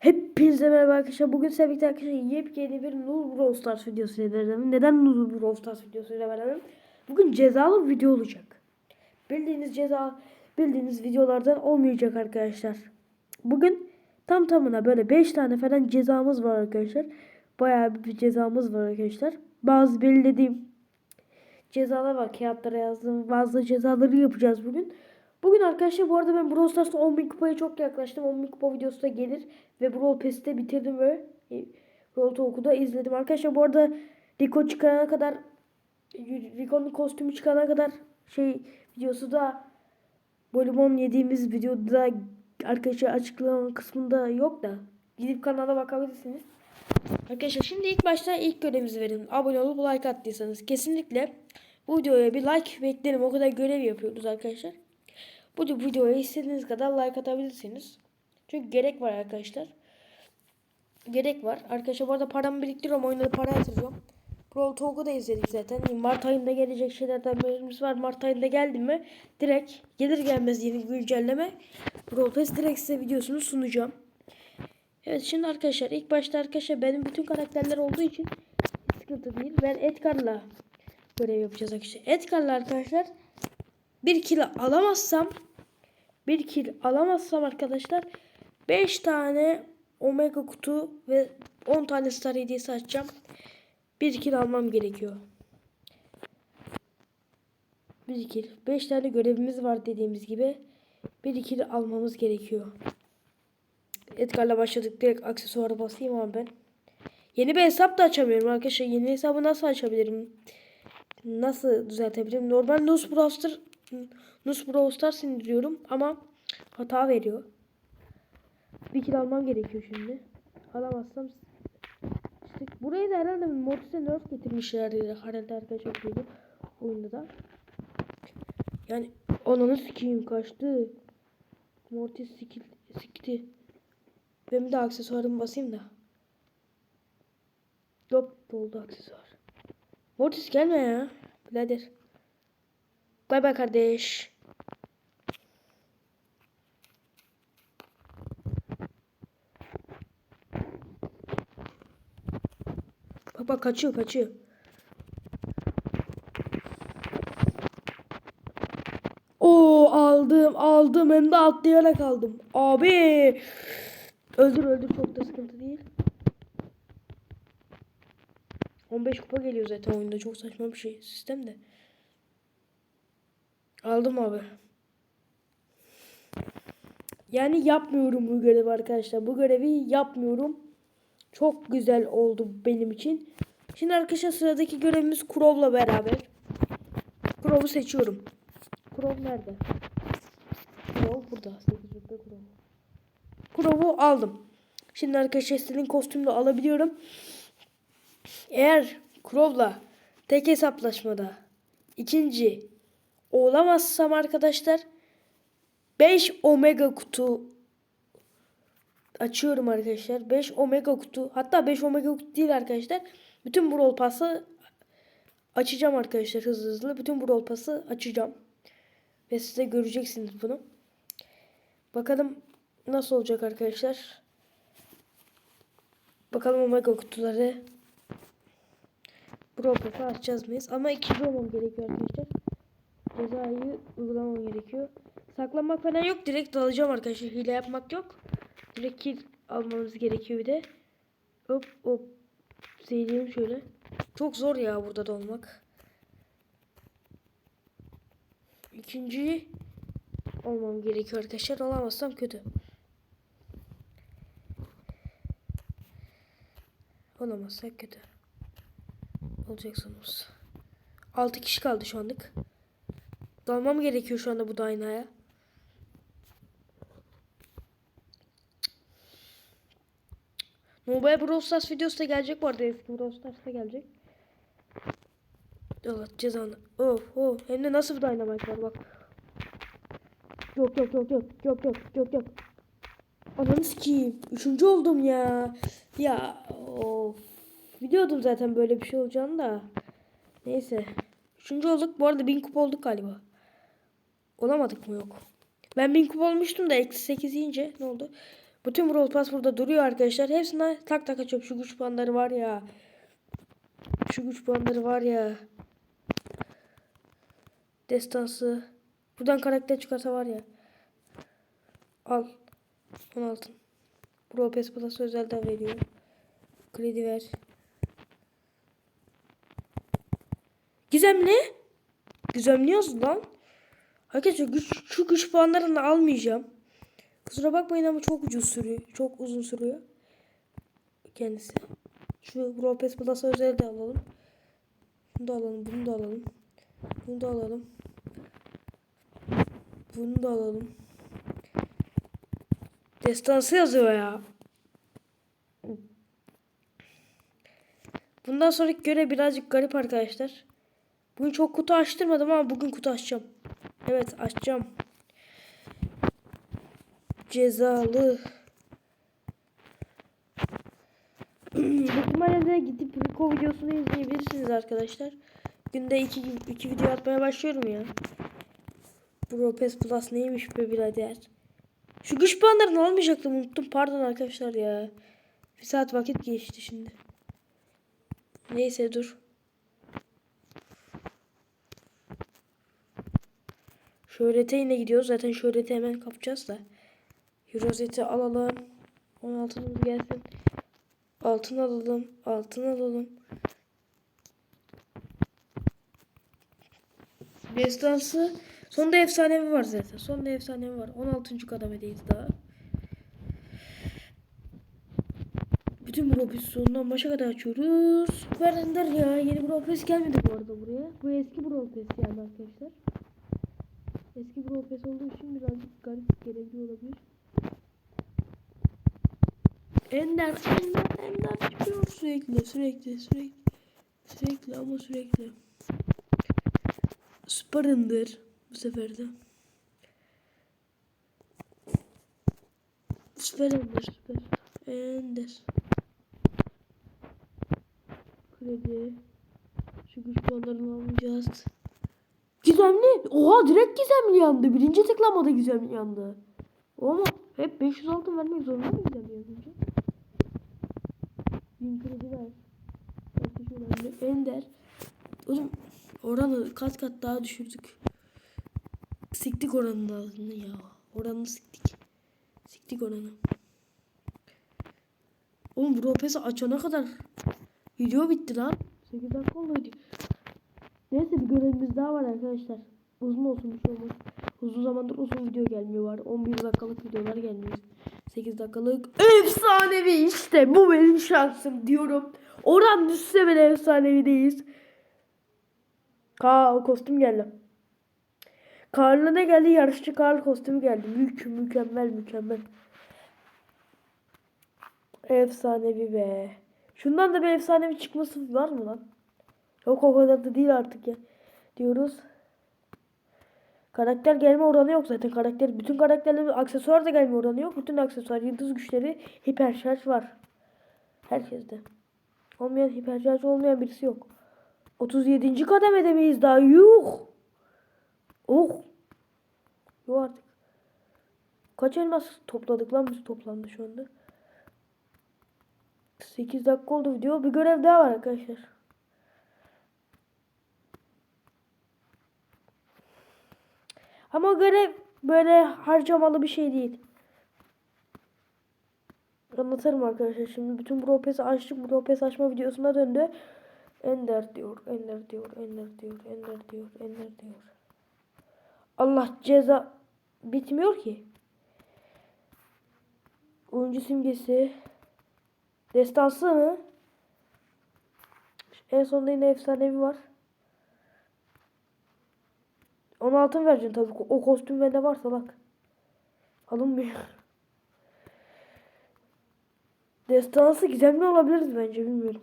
Hepinize merhaba arkadaşlar. Bugün sizlerle birlikte arkadaşlar yepyeni bir Nul Brawl Stars videosu ile beraberim. Neden Nul Brawl Stars videosu ile beraberim? Bugün cezalı video olacak. Bildiğiniz ceza, bildiğiniz videolardan olmayacak arkadaşlar. Bugün tam tamına böyle 5 tane falan cezamız var arkadaşlar. Bayağı bir cezamız var arkadaşlar. Bazı belirlediğim cezalar var. Kağıtlara yazdım. Bazı cezaları yapacağız bugün. Bugün arkadaşlar bu arada ben Brawl Stars'ta 10.000 kupaya çok yaklaştım. 10.000 kupa videosu da gelir. Ve Brawl Pass'i de bitirdim ve e, Brawl Talk'u da izledim. Arkadaşlar bu arada Rico çıkarana kadar Rico'nun kostümü çıkana kadar şey videosu da Bolibon yediğimiz videoda arkadaşlar açıklama kısmında yok da gidip kanala bakabilirsiniz. Arkadaşlar şimdi ilk başta ilk görevimizi verin. Abone olup like attıysanız kesinlikle bu videoya bir like beklerim. O kadar görev yapıyoruz arkadaşlar. Bu videoya istediğiniz kadar like atabilirsiniz. Çünkü gerek var arkadaşlar. Gerek var. Arkadaşlar bu arada paramı biriktiriyorum. Oyunda da para yatırıyorum. Brawl Talk'u da izledik zaten. Mart ayında gelecek şeylerden birimiz var. Mart ayında geldi mi direkt gelir gelmez yeni güncelleme Brawl Pass direkt size videosunu sunacağım. Evet şimdi arkadaşlar ilk başta arkadaşlar benim bütün karakterler olduğu için sıkıntı değil. Ben Edgar'la görev yapacağız arkadaşlar. Edgar'la arkadaşlar bir kill alamazsam bir kill alamazsam arkadaşlar 5 tane omega kutu ve 10 tane star hediyesi açacağım. Bir kill almam gerekiyor. Bir kill. 5 tane görevimiz var dediğimiz gibi. Bir kill almamız gerekiyor. Edgar'la başladık. Direkt aksesuara basayım ama ben. Yeni bir hesap da açamıyorum arkadaşlar. Yeni hesabı nasıl açabilirim? Nasıl düzeltebilirim? Normal Nus Browser Nus Brawl Stars indiriyorum ama hata veriyor. Bir kill almam gerekiyor şimdi. Alamazsam işte burayı da herhalde Mortis'e nerf getirmişler herhalde arkadaşlar böyle oyunda da. Yani ananı sikeyim kaçtı. Mortis sikil, sikti. Benim de aksesuarımı basayım da. Yok oldu aksesuar. Mortis gelme ya. Birader. Bay bay kardeş. Bak bak kaçıyor kaçıyor. Oo aldım aldım hem de atlayarak aldım. Abi. Öldür öldür çok da sıkıntı değil. 15 kupa geliyor zaten oyunda çok saçma bir şey sistem de. Aldım abi. Yani yapmıyorum bu görevi arkadaşlar. Bu görevi yapmıyorum. Çok güzel oldu benim için. Şimdi arkadaşlar sıradaki görevimiz Crow'la beraber. Crow'u seçiyorum. Crow nerede? Crow burada. 8 rütbe Crow. Crow'u aldım. Şimdi arkadaşlar istediğim kostümü de alabiliyorum. Eğer Crow'la tek hesaplaşmada ikinci olamazsam arkadaşlar 5 omega kutu açıyorum arkadaşlar. 5 omega kutu hatta 5 omega kutu değil arkadaşlar. Bütün brawl pass'ı açacağım arkadaşlar hızlı hızlı. Bütün brawl pass'ı açacağım. Ve size göreceksiniz bunu. Bakalım nasıl olacak arkadaşlar. Bakalım omega kutuları brawl pass'ı açacağız mıyız? Ama ikinci olmam gerekiyor arkadaşlar cezayı uygulamam gerekiyor. Saklanmak falan yok. Direkt dalacağım arkadaşlar. Hile yapmak yok. Direkt kill almamız gerekiyor bir de. Hop hop. Seyredelim şöyle. Çok zor ya burada da olmak. İkinci olmam gerekiyor arkadaşlar. Olamazsam kötü. Olamazsak kötü. Olacak sonumuz. 6 kişi kaldı şu anlık. Dalmam gerekiyor şu anda bu Dyna'ya. Mobile Brawl Stars videosu da gelecek bu arada eski Brawl Stars da gelecek. Allah cezanı. Of of. Hem de nasıl bir Dynamite var bak. Yok yok yok yok yok yok yok yok. Ananı sikeyim. Üçüncü oldum ya. Ya of. Biliyordum zaten böyle bir şey olacağını da. Neyse. Üçüncü olduk. Bu arada bin kupa olduk galiba. Olamadık mı yok. Ben bin kupa olmuştum da eksi 8 yiyince ne oldu? Bütün Brawl Pass burada duruyor arkadaşlar. Hepsine tak tak açıyorum. Şu güç puanları var ya. Şu güç puanları var ya. Destansı. Buradan karakter çıkarsa var ya. Al. 16. Brawl Pass Plus özelden veriyor. Kredi ver. Gizemli. Gizemli yazdı lan. Arkadaşlar güç, şu güç puanlarını almayacağım. Kusura bakmayın ama çok ucuz sürüyor. Çok uzun sürüyor. Kendisi. Şu Brawl Pass Plus özel de alalım. Bunu da alalım. Bunu da alalım. Bunu da alalım. Bunu da alalım. Destansı yazıyor ya. Bundan sonraki görev birazcık garip arkadaşlar. Bugün çok kutu açtırmadım ama bugün kutu açacağım. Evet açacağım. Cezalı. Muhtemelen gidip Rico videosunu izleyebilirsiniz arkadaşlar. Günde iki, iki video atmaya başlıyorum ya. Bro Pass Plus neymiş be birader. Şu güç puanlarını almayacaktım unuttum. Pardon arkadaşlar ya. Bir saat vakit geçti şimdi. Neyse dur. Şöhrete yine gidiyoruz. Zaten şöhreti hemen kapacağız da. Rozeti alalım. 16'ımız gelsin. Altın alalım. Altın alalım. Destansı. Sonunda efsanevi var zaten. Sonunda efsanevi var. 16. kademedeyiz daha. Bütün sonundan başa kadar açıyoruz. Süper Ender ya. Yeni Brofis gelmedi bu arada buraya. Bu eski Brofis yani arkadaşlar. Eski Brofis olduğu için birazcık garip gelebiliyor olabilir. Ender, Ender, Ender çıkıyor sürekli, sürekli, sürekli, sürekli ama sürekli. Süper Ender bu sefer de. Süper Ender, süper Ender. Kredi. Şu güç puanlarını alacağız. Gizemli. Oha direkt gizemli yandı. Birinci tıklamada gizemli yandı. Ama hep 500 altın vermek zorunda mı gizemli yazınca? Bin kredi ver. Ender. Oğlum oranı kat kat daha düşürdük. Siktik oranın ağzını ya. Oranını siktik. Siktik oranı. Oğlum Bro Pass'ı açana kadar video bitti lan. 8 dakika oldu. Neyse bir görevimiz daha var arkadaşlar. Uzun olsun bir şey olmaz. Uzun zamandır uzun video gelmiyor var. 11 dakikalık videolar gelmiyor. 8 dakikalık efsanevi işte bu benim şansım diyorum. Oran düşse bile efsanevideyiz. Ka kostüm geldi. Karlı ne geldi? Yarışçı Karl kostümü geldi. Mük mükemmel mükemmel. Efsanevi be. Şundan da bir efsanevi çıkması var mı lan? Yok o kadar da değil artık ya. Diyoruz. Karakter gelme oranı yok zaten. Karakter bütün karakterlerin aksesuar da gelme oranı yok. Bütün aksesuar, yıldız güçleri, hiper şarj var. Herkeste. Olmayan hiper şarj olmayan birisi yok. 37. kademede miyiz daha? Yuh. Oh. Yok artık. Kaç elmas topladık lan biz toplandı şu anda. 8 dakika oldu video. Bir görev daha var arkadaşlar. Ama görev böyle harcamalı bir şey değil. Anlatırım arkadaşlar. Şimdi bütün Brawl Pass'i açtık. Brawl Pass açma videosuna döndü. Ender diyor, Ender diyor, Ender diyor, Ender diyor, Ender diyor. Allah ceza bitmiyor ki. Oyuncu simgesi. Destansı mı? En sonunda yine efsanevi var. 10 altın vereceksin tabii. O kostüm bende var salak. Alınmıyor. Destansı gizemli olabiliriz bence bilmiyorum.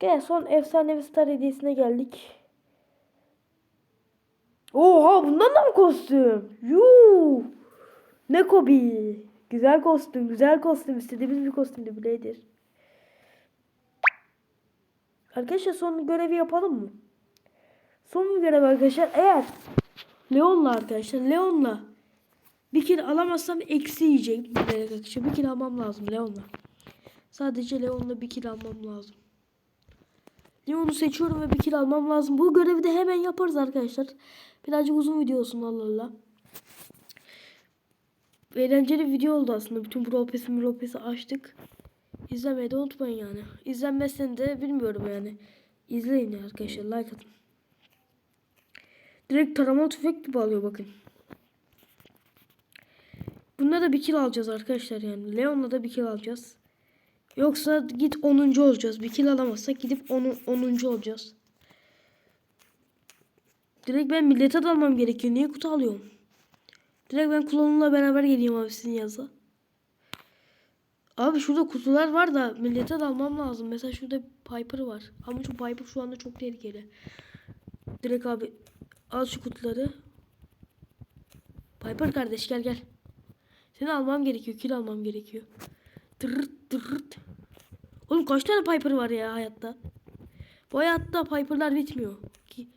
Gel son efsanevi star hediyesine geldik. Oha bundan da mı kostüm? Yuh. Ne kobi. Güzel kostüm, güzel kostüm. İstediğimiz bir kostümdü biledir. Arkadaşlar son görevi yapalım mı? Son görev arkadaşlar. Eğer Leon'la arkadaşlar Leon'la bir kill alamazsam eksi yiyecek. Akışı. Bir kill almam lazım Leon'la. Sadece Leon'la bir kill almam lazım. Leon'u seçiyorum ve bir kill almam lazım. Bu görevi de hemen yaparız arkadaşlar. Birazcık uzun video olsun Allah Allah. Eğlenceli bir video oldu aslında. Bütün Miro Pass'i açtık. İzlemeyi de unutmayın yani. İzlenmesini de bilmiyorum yani. İzleyin arkadaşlar. Like atın. Direkt taramalı tüfek gibi alıyor bakın. Bunda da bir kill alacağız arkadaşlar yani. Leon'la da bir kill alacağız. Yoksa git 10. olacağız. Bir kill alamazsak gidip 10. 10. olacağız. Direkt ben millete dalmam gerekiyor. Niye kutu alıyorum? Direkt ben klonumla beraber geleyim abi sizin yaza. Abi şurada kutular var da millete dalmam lazım. Mesela şurada Piper var. Ama şu Piper şu anda çok tehlikeli. Direkt abi al şu kutuları. Piper kardeş gel gel. Seni almam gerekiyor. Kill almam gerekiyor. Tırırt tırırt. Oğlum kaç tane Piper var ya hayatta? Bu hayatta Piper'lar bitmiyor. Ki,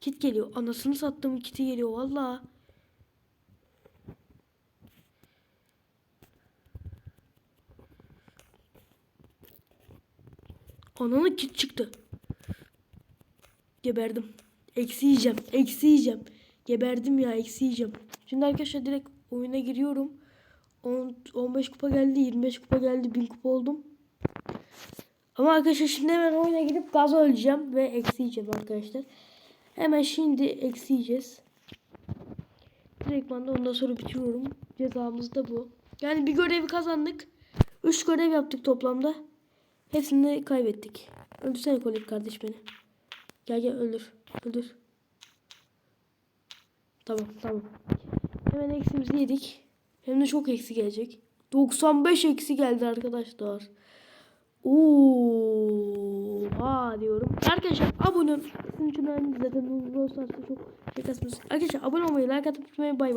kit geliyor. Anasını sattım kiti geliyor valla. Ananı kit çıktı. Geberdim. Eksi yiyeceğim. Eksi yiyeceğim. Geberdim ya eksi yiyeceğim. Şimdi arkadaşlar direkt oyuna giriyorum. 10, 15 kupa geldi. 25 kupa geldi. 1000 kupa oldum. Ama arkadaşlar şimdi hemen oyuna gidip gaz öleceğim. Ve eksi yiyeceğim arkadaşlar. Hemen şimdi eksi yiyeceğiz. Direkt ben de ondan sonra bitiriyorum. Cezamız da bu. Yani bir görevi kazandık. 3 görev yaptık toplamda. Hepsini kaybettik. Öldürsene Kolek kardeş beni. Gel gel öldür. Öldür. Tamam tamam. Hemen eksimizi yedik. Hem de çok eksi gelecek. 95 eksi geldi arkadaşlar. Oo, ha diyorum. Arkadaşlar abone olun. Sizin için önemli zaten Stars'ta çok şey kasmıyorsunuz. Arkadaşlar abone olmayı, like atıp tutmayı bay bay.